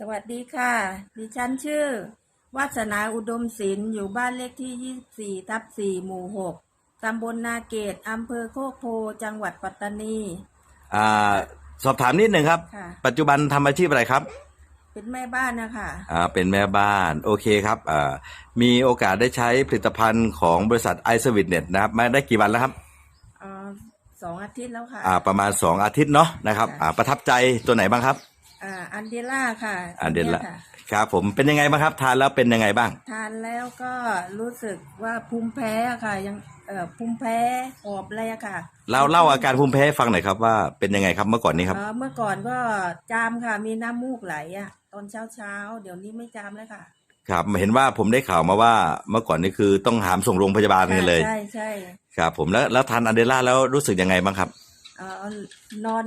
สวัสดีค่ะ ดิฉันชื่อวาสนาอุดมศิลป์อยู่บ้านเลขที่ 24 ทับ 4 หมู่ 6 ตำบลนาเกต อำเภอโคกโพ จังหวัดปัตตานีอ่าสอบถามนิดหนึ่งครับ ค่ะ ปัจจุบันทำอาชีพอะไรครับเป็นแม่บ้านนะคะ อ่าเป็นแม่บ้าน โอเคครับอ่ามีโอกาสได้ใช้ผลิตภัณฑ์ของบริษัทไอซ์วิตเน็ตนะครับมาได้กี่วันแล้วครับ เอ่อสองอาทิตย์แล้วค่ะ อ่าประมาณ 2 อาทิตย์เนาะนะครับค่ะอ่าประทับใจตัวไหนบ้างครับ อ่าอันเดล่าค่ะอันเดลละยค่ะครับผมเป็นยังไงบ้างครับ ทานแล้วเป็นยังไงบ้าง ทานแล้วก็รู้สึกว่าภูมิแพ้อะค่ะ ยังเอ่อภูมิแพ้หอบอะไรอะค่ะเราเล่าอาการภูมิแพ้ให้ฟังหน่อยครับว่าเป็นยังไงครับเมื่อก่อนนี้ครับเอ่อเมื่อก่อนก็จามค่ะมีน้ำมูกไหลอะตอนเช้าเช้าๆเดี๋ยวนี้ไม่จามแล้วค่ะ ครับเห็นว่าผมได้ข่าวมาว่าเมื่อก่อนนี่คือต้องหามส่งโรงพยาบาลกันเลยใช่ใช่ครับผมแล้วแล้วทานอันเดล่าแล้วรู้สึกยังไงบ้างครับเอ่อนอน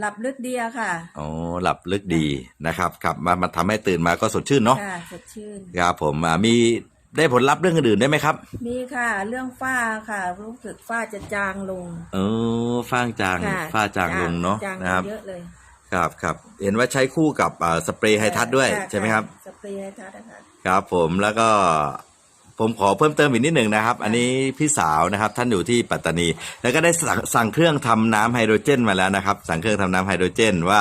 หลับลึกดีอะค่ะ อ๋อหลับลึกดีนะครับครับมามาทำให้ตื่นมาก็สดชื่นเนาะค่ะสดชื่นครับผมอ่ามีได้ผลลัพธ์เรื่องอื่นๆได้ไหมครับมีค่ะ เรื่องฝ้าค่ะ รู้สึกฝ้าจะจางลงเออฟ้างจางค่ะฝ้าจางลงเนาะจางนะครับเยอะเลยครับครับเห็นว่าใช้คู่กับอ่าสเปรย์ไฮทัชด้วยค่ะใช่ไหมครับสเปรย์ไฮทัชนะคะ ครับผมแล้วก็ ผมขอเพิ่มเติมอีกนิดหนึ่งนะครับ อันนี้พี่สาวนะครับท่านอยู่ที่ปัตตานี แล้วก็ได้สั่งสั่งเครื่องทำน้ำไฮโดรเจนมาแล้วนะครับ สั่งเครื่องทำน้ำไฮโดรเจน ว่า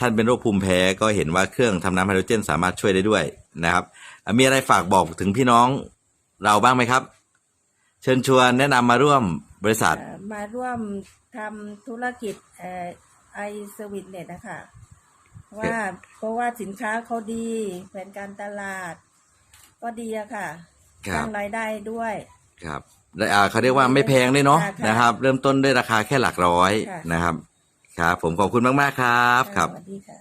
ท่านเป็นโรคภูมิแพ้ก็เห็นว่าเครื่องทำน้ำไฮโดรเจน สามารถช่วยได้ด้วยนะครับอะมีอะไรฝากบอกถึงพี่น้องเราบ้างไหมครับ เชิญชวนแนะนำมาร่วมบริษัทเอ่อมาร่วมทำธุรกิจไอเซอร์วิสเน็ตนะคะว่าเพราะว่าสินค้าเขาดีแผนการตลาด ก็ดีอะค่ะ ครับ สร้างรายได้ด้วยครับและอ่าเขาเรียกว่าไม่แพงด้วยเนาะค่ะนะครับ เริ่มต้นด้วยราคาแค่หลักร้อยค่ะนะครับ ครับ ผมขอบคุณมาก ๆ ครับ ครับ สวัสดีค่ะ